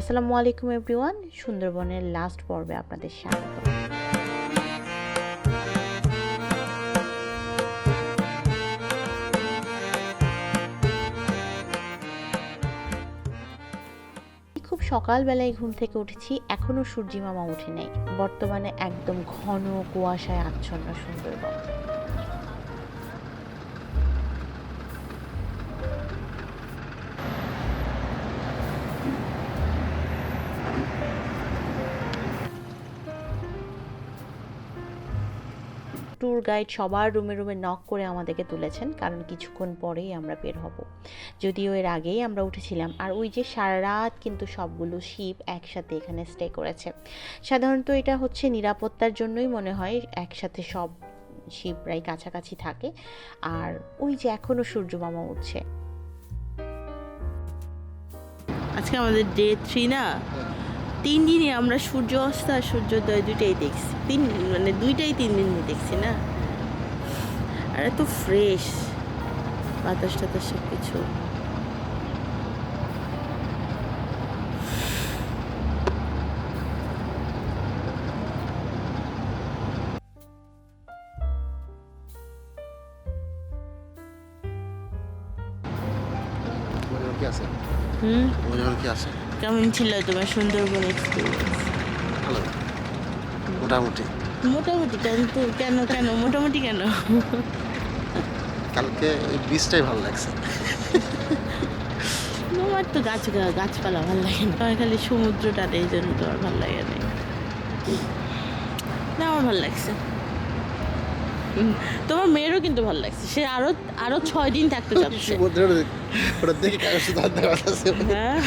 আসসালামু আলাইকুম এভরিওয়ান, সুন্দরবনের লাস্ট পর্বে আপনাদের স্বাগত। খুব সকালবেলায় ঘুম থেকে উঠেছি, এখনও সূর্যি মামা উঠে নেই। বর্তমানে একদম ঘন কুয়াশায় আচ্ছন্ন সুন্দরবন। ট্যুর গাইড সবার রুমে রুমে নক করে আমাদেরকে তুলেছেন, কারণ কিছুক্ষণ পরেই আমরা বের হব। যদিও এর আগেই আমরা উঠেছিলাম, আর ওই যে সারা রাত কিন্তু সবগুলো শিপ একসাথে এখানে স্টে করেছে। সাধারণত এটা হচ্ছে নিরাপত্তার জন্যই মনে হয় একসাথে সব শিপ প্রায় কাছাকাছি থাকে, আর ওই যে এখনও সূর্য মামা উঠছে। আজকে আমাদের ডে থ্রি না? তিন দিনই আমরা সূর্য অস্ত আর সূর্যোদয় দুইটাই দেখছি। তিন মানে দুইটাই তিন দিনই দেখছি না? আর এত ফ্রেশ বাতাস টাতাস সব কিছু হুম? কি আছে? কেমন ছিল তোমার সুন্দরবন এক্সপিরিয়েন্স ভালো। মোটামুটি। মোটামুটি কেন তো কেন কেন? মোটামুটি কেন? কালকে এই বীজটাই ভালো লাগছে। তোমার তো গাছ গাছপালা ভালো লাগে না। আমার খালি সমুদ্রটা এই জন্য তোমার ভালো লাগে না। না আমার ভালো লাগছে। তোমার মেয়েরও কিন্তু ভালো লাগছে। সে আরও আরও ছয় দিন থাকতে চাচ্ছে। হ্যাঁ।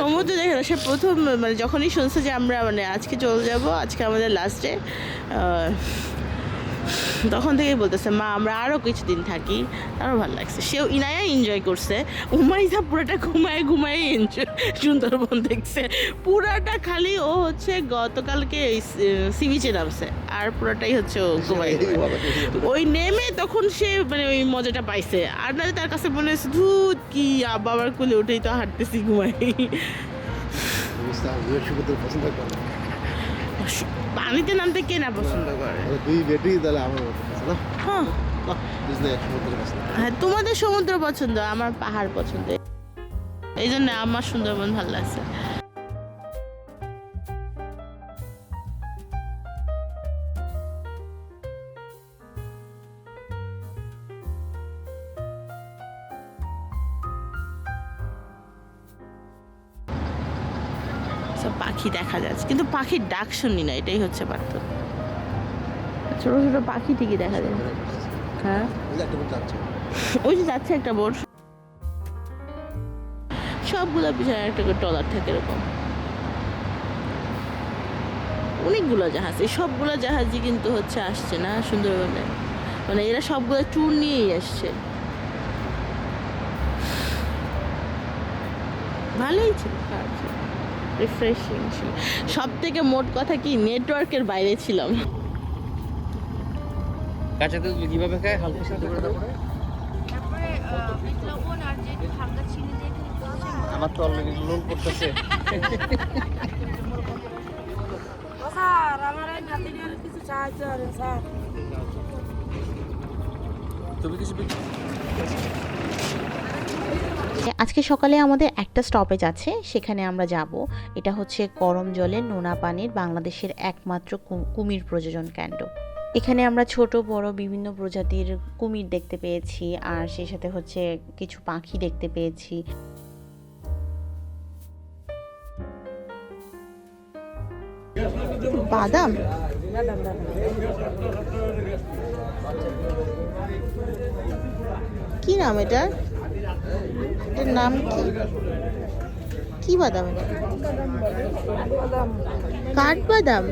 সমুদ্র দেখে সে প্রথম মানে যখনই শুনছে যে আমরা মানে আজকে চলে যাব আজকে আমাদের লাস্টে ডে তখন থেকেই বলতেছে মা আমরা আরও কিছুদিন থাকি। আরও ভালো লাগছে। সেও ইনায়া এনজয় করছে। উমাইজা পুরোটা ঘুমায় ঘুমায় এনজয় সুন্দরবন দেখছে। পুরাটা খালি ও হচ্ছে গতকালকে সি বিচে নামছে। আর পুরোটাই হচ্ছে ও ঘুমায়। ওই নেমে তখন সে মানে ওই মজাটা পাইছে। আর না তার কাছে মনে হচ্ছে ধুত কি বাবার কোলে উঠেই তো হাঁটতেছি ঘুমাই। পছন্দ পানিতে নামতে কে না পছন্দ করে? দুই বেটি তাহলে আমার না? হ্যাঁ। হ্যাঁ তোমাদের সমুদ্র পছন্দ আমার পাহাড় পছন্দ। এই জন্য আমার সুন্দরবন ভালো লাগছে। পাখির ডাক শুনি না এটাই হচ্ছে পার্থক্য। ছোট ছোট পাখি ঠিকই দেখা যায়। হ্যাঁ? ওই যে যাচ্ছে একটা বোট সবগুলো পিছনে একটা করে টলার থাকে এরকম। অনেকগুলো জাহাজ এই সবগুলো জাহাজই কিন্তু হচ্ছে আসছে না সুন্দরবনে। মানে এরা সবগুলো ট্যুর নিয়েই আসছে। ভালোই ছিল রিফ্রেশিং ছিল। সব থেকে মোট কথা কি নেটওয়ার্কের বাইরে ছিলাম। কাঁচা তেল কীভাবে খায়? হালকা সিদ্ধ করে দাও আমার তো অলরেডি লোন করতেছে। স্যার আমার এই নাতিনের কিছু সাহায্য করেন স্যার। তুমি কিছু আজকে সকালে আমাদের একটা স্টপেজ আছে, সেখানে আমরা যাব। এটা হচ্ছে গরম জলে নোনা পানির বাংলাদেশের একমাত্র কুমির প্রযোজন কেন্দ্র। এখানে আমরা ছোট, বড় বিভিন্ন প্রজাতির কুমির দেখতে পেয়েছি, আর সেই সাথে হচ্ছে কিছু পাখি দেখতে পেয়েছি। বাদাম? কি নাম এটার? এটার নাম কি? কি বাদাম? এটা কাঠবাদাম?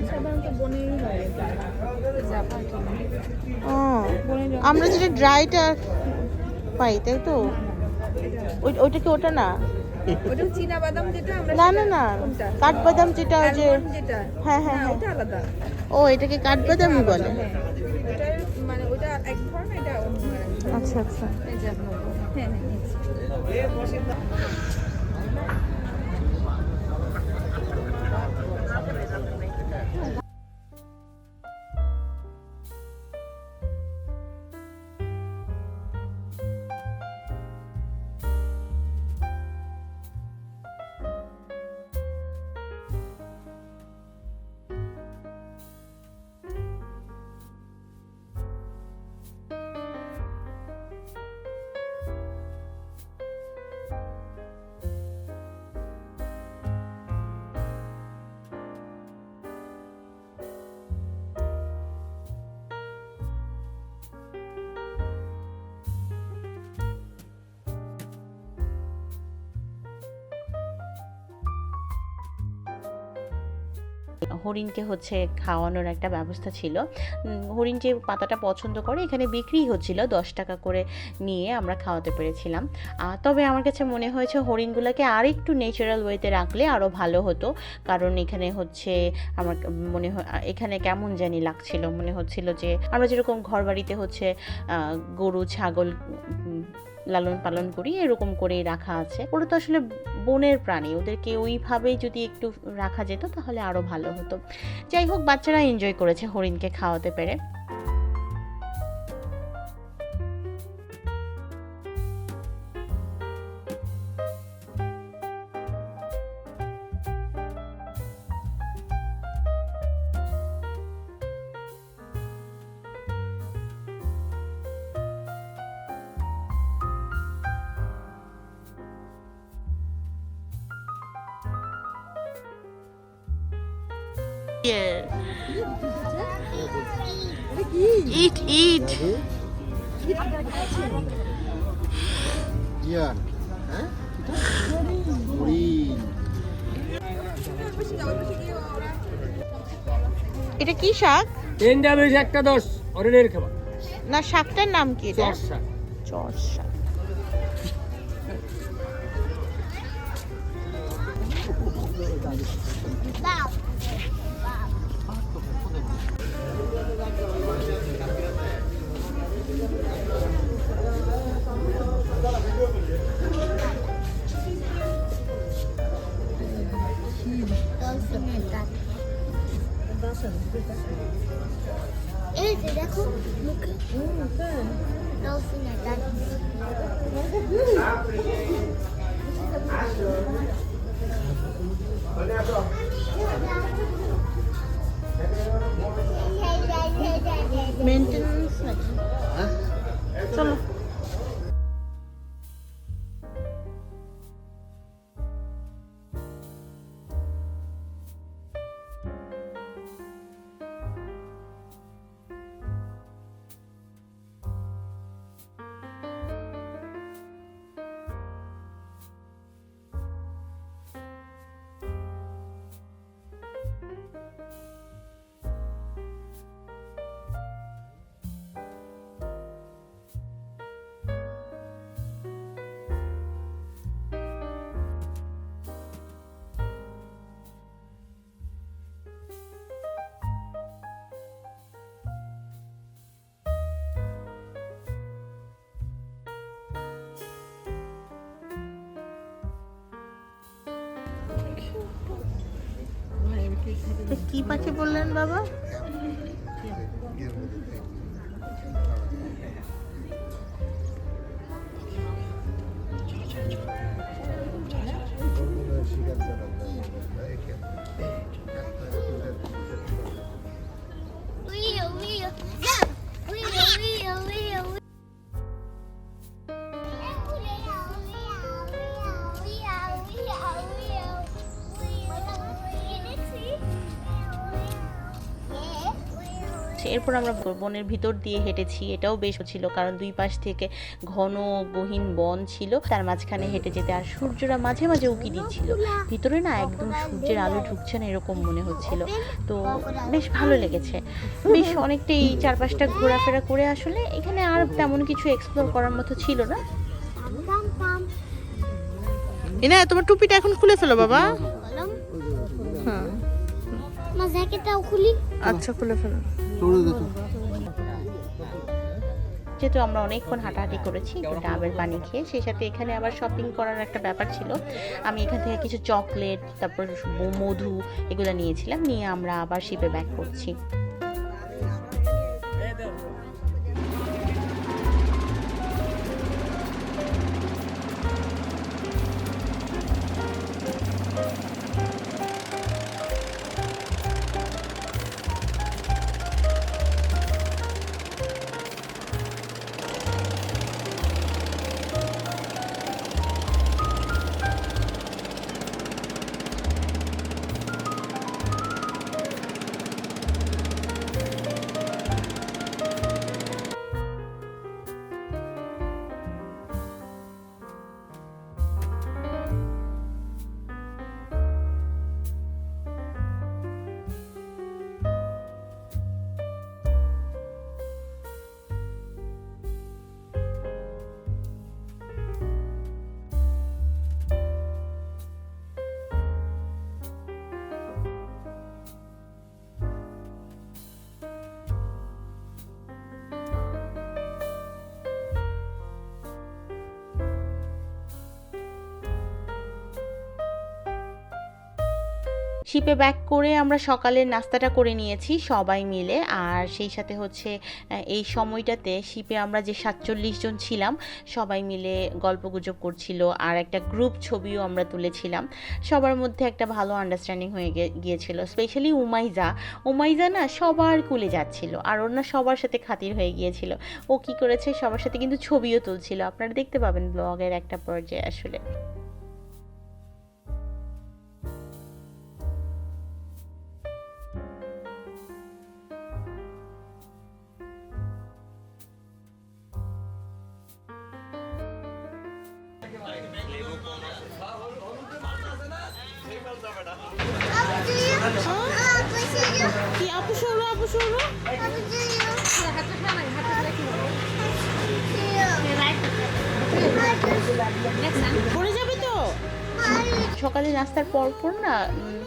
ও আমরা যেটা ড্রাইটা পাই তাই তো? ওই ওইটা কি ওটা না? ওটা চীনা যেটা না না না কাঠবাদাম যেটা ওই যে হ্যাঁ হ্যাঁ হ্যাঁ হ্যাঁ। ও এটাকে কাঠবাদামই বলে। হ্যাঁ। মানে। আচ্ছা আচ্ছা। 我也高兴的很。হরিণকে হচ্ছে খাওয়ানোর একটা ব্যবস্থা ছিল। হরিণ যে পাতাটা পছন্দ করে, এখানে বিক্রি হচ্ছিল দশ টাকা করে নিয়ে আমরা খাওয়াতে পেরেছিলাম। তবে আমার কাছে মনে হয়েছে হরিণগুলোকে আর একটু ন্যাচারাল ওয়েতে রাখলে আরও ভালো হতো। কারণ এখানে হচ্ছে আমার মনে হয় এখানে কেমন জানি লাগছিল, মনে হচ্ছিল যে আমরা যেরকম ঘর বাড়িতে হচ্ছে গরু, ছাগল লালন পালন করি, এরকম করেই রাখা আছে। ওরা তো আসলে বনের প্রাণী, ওদেরকে ওইভাবেই যদি একটু রাখা যেত তাহলে আরও ভালো হতো। যাই হোক, বাচ্চারা এনজয় করেছে হরিণকে খাওয়াতে পেরে। Eat. হ্যাঁ এটা কি শাক বেশি একটা দশ অরেনের খাবার না শাকটার নাম কি এটা শাক চর শাক কি পাখি বললেন বাবা উইও এরপর আমরা বনের ভিতর দিয়ে হেঁটেছি। এটাও বেশ ছিল কারণ দুই পাশ থেকে ঘন গহীন বন ছিল। তার মাঝখানে হেঁটে যেতে আর সূর্যরা মাঝে মাঝে উকি দিচ্ছিল। ভিতরে না একদম সূর্যের আলো ঢুকছে না এরকম মনে হচ্ছিল। তো বেশ ভালো লেগেছে। বেশ অনেকটা এই চারপাশটা ঘোরাফেরা করে আসলে এখানে আর তেমন কিছু এক্সপ্লোর করার মতো ছিল না। এনা তোমার টুপিটা এখন খুলে ফেলো বাবা। হ্যাঁ। মা জ্যাকেটটাও খুলি। আচ্ছা খুলে ফেলো। যেহেতু আমরা অনেকক্ষণ হাঁটাহাঁটি করেছি একটু ডাবের পানি খেয়ে, সেই সাথে এখানে আবার শপিং করার একটা ব্যাপার ছিল। আমি এখান থেকে কিছু চকলেট তারপর মধু এগুলো নিয়েছিলাম, নিয়ে আমরা আবার শিপে ব্যাক করছি। শিপে ব্যাক করে আমরা সকালের নাস্তাটা করে নিয়েছি সবাই মিলে। আর সেই সাথে হচ্ছে এই সময়টাতে শিপে আমরা যে সাতচল্লিশ জন ছিলাম, সবাই মিলে গল্পগুজব করছিল আর একটা গ্রুপ ছবিও আমরা তুলেছিলাম। সবার মধ্যে একটা ভালো আন্ডারস্ট্যান্ডিং হয়ে গিয়েছিল। স্পেশালি উমাইজা। উমাইজা না সবার কুলে যাচ্ছিল আর ওর না সবার সাথে খাতির হয়ে গিয়েছিল। ও কি করেছে সবার সাথে কিন্তু ছবিও তুলছিল। আপনারা দেখতে পাবেন ব্লগের একটা পর্যায়ে আসলে। পড়ে যাবে তো? সকালে নাস্তার পরপর না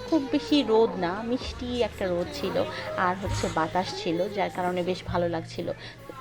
খুব বেশি রোদ না, মিষ্টি একটা রোদ ছিল, আর হচ্ছে বাতাস ছিল, যার কারণে বেশ ভালো লাগছিল।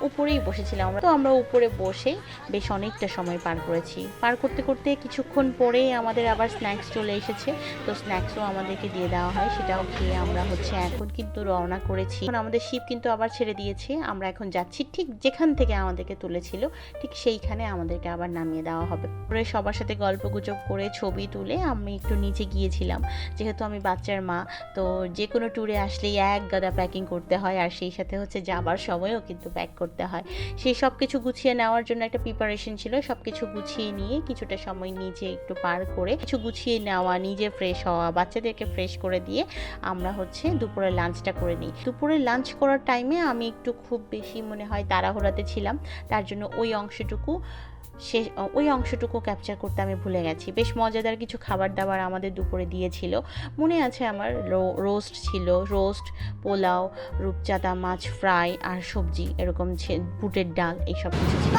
উপরেই বসেছিলাম আমরা। তো আমরা উপরে বসেই বেশ অনেকটা সময় পার করেছি। পার করতে করতে কিছুক্ষণ পরেই আমাদের আবার স্ন্যাক্স চলে এসেছে। তো স্ন্যাক্সও আমাদেরকে দিয়ে দেওয়া হয়। সেটাও খেয়ে আমরা হচ্ছে এখন কিন্তু রওনা করেছি। এখন আমাদের শিপ কিন্তু আবার ছেড়ে দিয়েছে। আমরা এখন যাচ্ছি ঠিক যেখান থেকে আমাদেরকে তুলেছিল, ঠিক সেইখানে আমাদেরকে আবার নামিয়ে দেওয়া হবে। পরে সবার সাথে গল্প গুজব করে ছবি তুলে আমি একটু নিচে গিয়েছিলাম। যেহেতু আমি বাচ্চার মা, তো যে কোনো ট্যুরে আসলেই এক গাদা প্যাকিং করতে হয়। আর সেই সাথে হচ্ছে যাবার সময়ও কিন্তু প্যাক করতে হয়। সেই সব কিছু গুছিয়ে নেওয়ার জন্য একটা প্রিপারেশন ছিল। সব কিছু গুছিয়ে নিয়ে কিছুটা সময় নিজে একটু পার করে কিছু গুছিয়ে নেওয়া, নিজে ফ্রেশ হওয়া, বাচ্চাদেরকে ফ্রেশ করে দিয়ে আমরা হচ্ছে দুপুরের লাঞ্চটা করে নিই। দুপুরে লাঞ্চ করার টাইমে আমি একটু খুব বেশি মনে হয় তাড়াহুড়াতে ছিলাম। তার জন্য ওই অংশটুকু সে, ওই অংশটুকু ক্যাপচার করতে আমি ভুলে গেছি। বেশ মজাদার কিছু খাবার দাবার আমাদের দুপুরে দিয়েছিল। মনে আছে আমার রোস্ট ছিল। রোস্ট পোলাও, রূপচাঁদা, মাছ ফ্রাই আর সবজি এরকম বুটের ডাল এইসব কিছু ছিল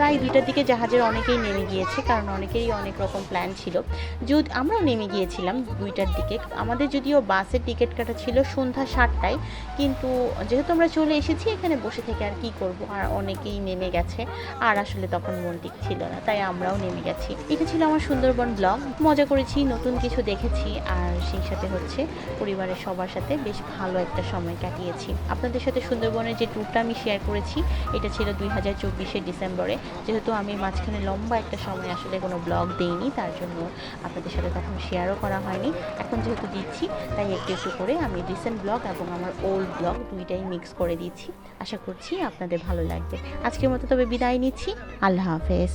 প্রায় দুইটার দিকে জাহাজের অনেকেই নেমে গিয়েছে, কারণ অনেকেরই অনেক রকম প্ল্যান ছিল। যদি আমরাও নেমে গিয়েছিলাম দুইটার দিকে। আমাদের যদিও বাসের টিকিট কাটা ছিল সন্ধ্যা সাতটায়, কিন্তু যেহেতু আমরা চলে এসেছি, এখানে বসে থেকে আর কি করব? আর অনেকেই নেমে গেছে, আর আসলে তখন মন ঠিক ছিল না, তাই আমরাও নেমে গেছি। এটা ছিল আমার সুন্দরবন ব্লগ। মজা করেছি, নতুন কিছু দেখেছি, আর সেই সাথে হচ্ছে পরিবারের সবার সাথে বেশ ভালো একটা সময় কাটিয়েছি। আপনাদের সাথে সুন্দরবনের যে ট্যুরটা আমি শেয়ার করেছি, এটা ছিল দুই হাজার চব্বিশে ডিসেম্বরে। যেহেতু আমি মাঝখানে লম্বা একটা সময় আসলে কোনো ব্লগ দেইনি, তার জন্য আপনাদের সাথে তখন শেয়ারও করা হয়নি। এখন যেহেতু দিচ্ছি, তাই একটু একটু করে আমি রিসেন্ট ব্লগ এবং আমার ওল্ড ব্লগ দুইটাই মিক্স করে দিচ্ছি। আশা করছি আপনাদের ভালো লাগবে। আজকের মতো তবে বিদায় নিচ্ছি। আল্লাহ হাফেজ।